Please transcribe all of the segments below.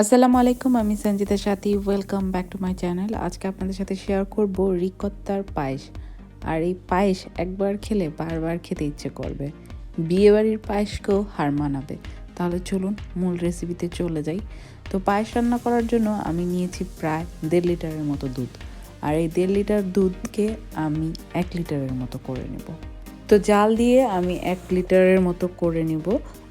আসসালামু আলাইকুম, আমি Sanjita Sathi. Welcome back to my channel আজকে আপনাদের সাথে শেয়ার করব রিকত্তার পায়েস। আর এই পায়েস একবার খেলে বারবার খেতে ইচ্ছে করবে। বিয়েবাড়ির পায়েসকেও হার মানাবে। তাহলে চলুন মূল রেসিপিতে চলে যাই। তো পায়েস রান্না করার জন্য আমি নিয়েছি প্রায় দেড় লিটারের মতো দুধ। আর এই দেড় লিটার দুধকে আমি এক লিটারের মতো করে নেব। তো জাল দিয়ে আমি এক লিটারের মতো করে নিব।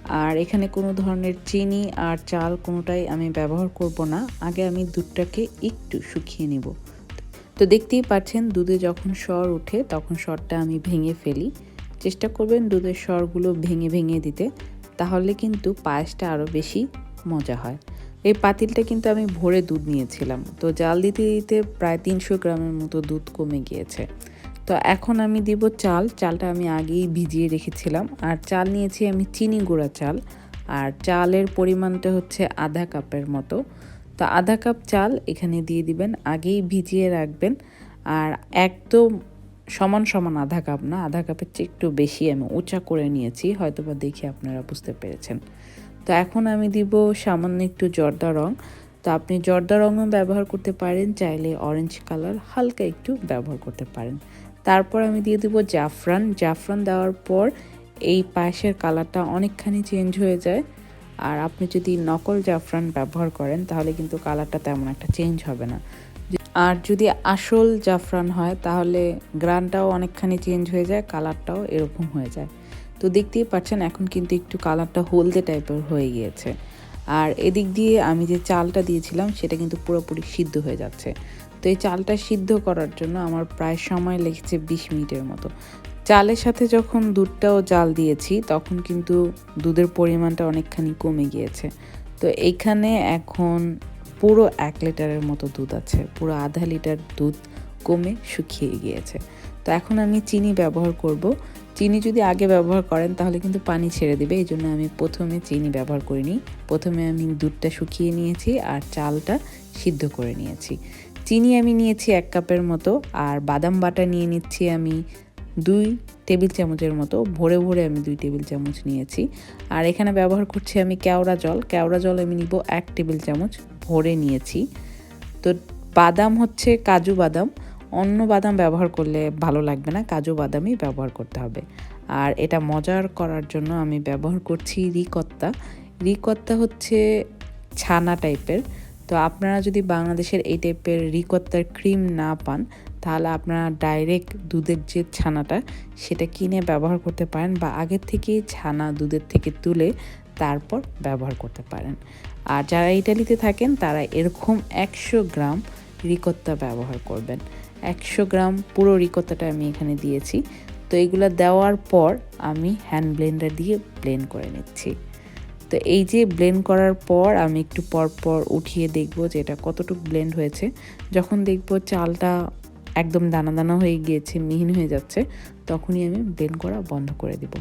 আর এখানে কোনো ধরনের চিনি আর চাল কোনোটাই আমি ব্যবহার করব না। আগে আমি দুধটাকে একটু শুকিয়ে নিব। তো দেখতেই পাচ্ছেন দুধে যখন সর ওঠে তখন সরটা আমি ভেঙে ফেলি। চেষ্টা করবেন দুধের সরগুলো ভেঙে ভেঙে দিতে, তাহলে কিন্তু পায়েসটা আরও বেশি মজা হয়। এই পাতিলটা কিন্তু আমি ভরে দুধ নিয়েছিলাম। তো জাল দিতে দিতে প্রায় তিনশো গ্রামের মতো দুধ কমে গিয়েছে। তো এখন আমি দিব চাল। চালটা আমি আগেই ভিজিয়ে রেখেছিলাম। আর চাল নিয়েছি আমি চিনি গুঁড়া চাল। আর চালের পরিমাণটা হচ্ছে আধা কাপের মতো। তো আধা কাপ চাল এখানে দিয়ে দিবেন। আগেই ভিজিয়ে রাখবেন। আর একদম সমান সমান আধা কাপ না, আধা কাপের চেয়ে একটু বেশি আমি উঁচা করে নিয়েছি। হয়তো বা দেখে আপনারা বুঝতে পেরেছেন। তো এখন আমি দিব সামান্য একটু জর্দা রং। তো আপনি জর্দা রঙও ব্যবহার করতে পারেন, চাইলে অরেঞ্জ কালার হালকা একটু ব্যবহার করতে পারেন। তারপর আমি দিয়ে দেবো জাফরান। জাফরান দেওয়ার পর এই পায়েসের কালারটা অনেকখানি চেঞ্জ হয়ে যায়। আর আপনি যদি নকল জাফরান ব্যবহার করেন, তাহলে কিন্তু কালারটা তেমন একটা চেঞ্জ হবে না। আর যদি আসল জাফরান হয়, তাহলে গ্রানটাও অনেকখানি চেঞ্জ হয়ে যায়, কালারটাও এরকম হয়ে যায়। তো দেখতেই পাচ্ছেন, এখন কিন্তু একটু কালারটা হলদে টাইপের হয়ে গিয়েছে। আর এদিক দিয়ে আমি যে চালটা দিয়েছিলাম, সেটা কিন্তু পুরোপুরি সিদ্ধ হয়ে যাচ্ছে। তো এই চালটা সিদ্ধ করার জন্য আমার প্রায় সময় লেগেছে বিশ মিনিটের মতো। চালের সাথে যখন দুধটাও জাল দিয়েছি, তখন কিন্তু দুধের পরিমাণটা অনেকখানি কমে গিয়েছে। তো এইখানে এখন পুরো এক লিটারের মতো দুধ আছে। পুরো আধা লিটার দুধ কমে শুকিয়ে গিয়েছে। তো এখন আমি চিনি ব্যবহার করব। চিনি যদি আগে ব্যবহার করেন, তাহলে কিন্তু পানি ছেড়ে দেবে। এই জন্য আমি প্রথমে চিনি ব্যবহার করিনি প্রথমে আমি দুধটা শুকিয়ে নিয়েছি আর চালটা সিদ্ধ করে নিয়েছি। চিনি আমি নিয়েছি এক কাপের মতো, আর বাদাম বাটা নিয়ে নিচ্ছি আমি দুই টেবিল চামচের মতো। ভরে ভরে আমি দুই টেবিল চামচ নিয়েছি। আর এখানে ব্যবহার করছি আমি কেওড়া জল। কেওড়া জল আমি নিব এক টেবিল চামচ ভরে নিয়েছি। তো বাদাম হচ্ছে কাজু বাদাম। অন্য বাদাম ব্যবহার করলে ভালো লাগবে না, কাজু বাদামই ব্যবহার করতে হবে। আর এটা মজার করার জন্য আমি ব্যবহার করছি রিকত্তা। রিকত্তা হচ্ছে ছানা টাইপের। তো আপনারা যদি বাংলাদেশের এই টাইপের রিকত্তার ক্রিম না পান, তাহলে আপনারা ডাইরেক্ট দুধের যে ছানাটা, সেটা কিনে ব্যবহার করতে পারেন বা আগের থেকেই ছানা দুধের থেকে তুলে তারপর ব্যবহার করতে পারেন। আর যারা ইটালিতে থাকেন, তারা এরকম একশো গ্রাম রিকত্তা ব্যবহার করবেন। একশো গ্রাম পুরো রিকত্তাটা আমি এখানে দিয়েছি। তো এগুলো দেওয়ার পর আমি হ্যান্ড ব্লেন্ডার দিয়ে ব্লেন্ড করে নিচ্ছি। তো এই যে ব্লেন্ড করার পর আমি একটু পর পর উঠিয়ে দেখব যে এটা কতটুকু ব্লেন্ড হয়েছে। যখন দেখব চালটা একদম দানা দানা হয়ে গিয়েছে, মিহিন হয়ে যাচ্ছে, তখনই আমি ব্লেন্ড করা বন্ধ করে দিব।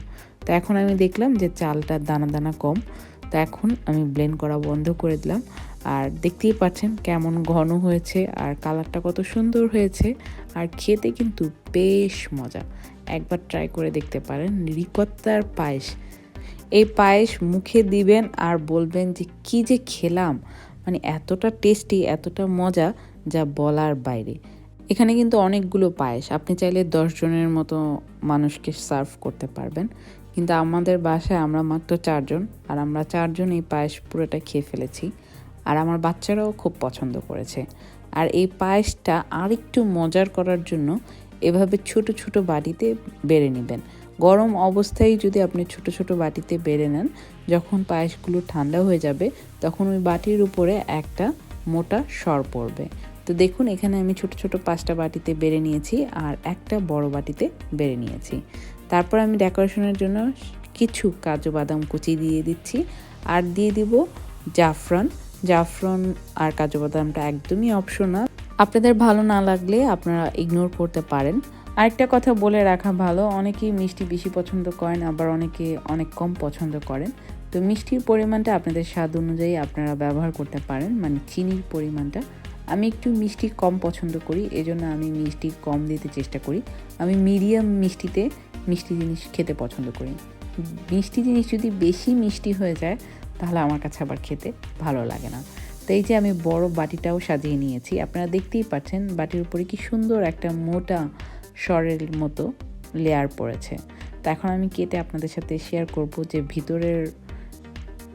তো এখন আমি দেখলাম যে চালটা দানা দানা কম। তো এখন আমি ব্লেন্ড করা বন্ধ করে দিলাম। আর দেখতেই পাচ্ছেন কেমন ঘন হয়েছে আর কালারটা কত সুন্দর হয়েছে। আর খেতে কিন্তু বেশ মজা। একবার ট্রাই করে দেখতে পারেন। রিকত্তার পায়েস। এই পায়েস মুখে দিবেন আর বলবেন যে, কি যে খেলাম! মানে এতটা টেস্টি এতটা মজা যা বলার বাইরে। এখানে কিন্তু অনেকগুলো পায়েস। আপনি চাইলে দশ জনের মতো মানুষকে সার্ভ করতে পারবেন। কিন্তু আমাদের বাসায় আমরা মাত্র চারজন, আর আমরা চারজন এই পায়েস পুরোটা খেয়ে ফেলেছি। আর আমার বাচ্চারাও খুব পছন্দ করেছে। আর এই পায়েসটা আরেকটু মজার করার জন্য এভাবে ছোট ছোট বাটিতে বেড়ে নেবেন। গরম অবস্থায় যদি আপনি ছোট ছোট বাটিতে বেড়ে নেন, যখন পায়েসগুলো ঠান্ডা হয়ে যাবে, তখন ওই বাটির উপরে একটা মোটা সর পড়বে। তো দেখুন, এখানে আমি ছোট ছোট পাঁচটা বাটিতে বেড়ে নিয়েছি আর একটা বড় বাটিতে বেড়ে নিয়েছি। তারপর আমি ডেকোরেশনের জন্য কিছু কাজু বাদাম কুচি দিয়ে দিচ্ছি আর দিয়ে দিব জাফরান। জাফরান আর কাজু বাদামটা একদমই অপশনাল আপনাদের ভালো না লাগলে আপনারা ইগনোর করতে পারেন। আরেকটা কথা বলে রাখা ভালো, অনেকেই মিষ্টি বেশি পছন্দ করেন, আবার অনেকে অনেক কম পছন্দ করেন। তো মিষ্টির পরিমাণটা আপনাদের স্বাদ অনুযায়ী আপনারা ব্যবহার করতে পারেন মানে চিনির পরিমাণটা আমি একটু মিষ্টি কম পছন্দ করি, এজন্য আমি মিষ্টি কম দিতে চেষ্টা করি। আমি মিডিয়াম মিষ্টিতে মিষ্টি জিনিস খেতে পছন্দ করি। মিষ্টি জিনিস যদি বেশি মিষ্টি হয়ে যায়, তাহলে আমার কাছে আবার খেতে ভালো লাগে না। তো এই যে আমি বড় বাটিটাও সাজিয়ে নিয়েছি, আপনারা দেখতেই পাচ্ছেন বাটির উপরে কি সুন্দর একটা মোটা সরের মতো লেয়ার পড়েছে। তো এখন আমি কেটে আপনাদের সাথে শেয়ার করব যে ভিতরের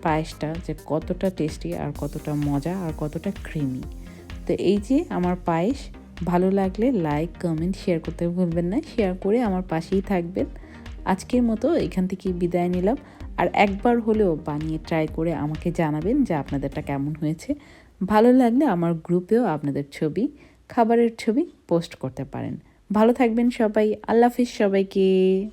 পায়েসটা যে কতটা টেস্টি আর কতটা মজা আর কতটা ক্রিমি তো এই যে আমার পায়েস, ভালো লাগলে লাইক কমেন্ট শেয়ার করতে ভুলবেন না। শেয়ার করে আমার পাশেই থাকবেন। আজকের মতো এখান থেকে বিদায় নিলাম। আর একবার হলেও বানিয়ে ট্রাই করে আমাকে জানাবেন যে আপনাদেরটা কেমন হয়েছে। ভালো লাগলে আমার গ্রুপেও আপনাদের ছবি, খাবারের ছবি পোস্ট করতে পারেন। ভালো থাকবেন সবাই। আল্লাহ হাফিজ সবাইকে।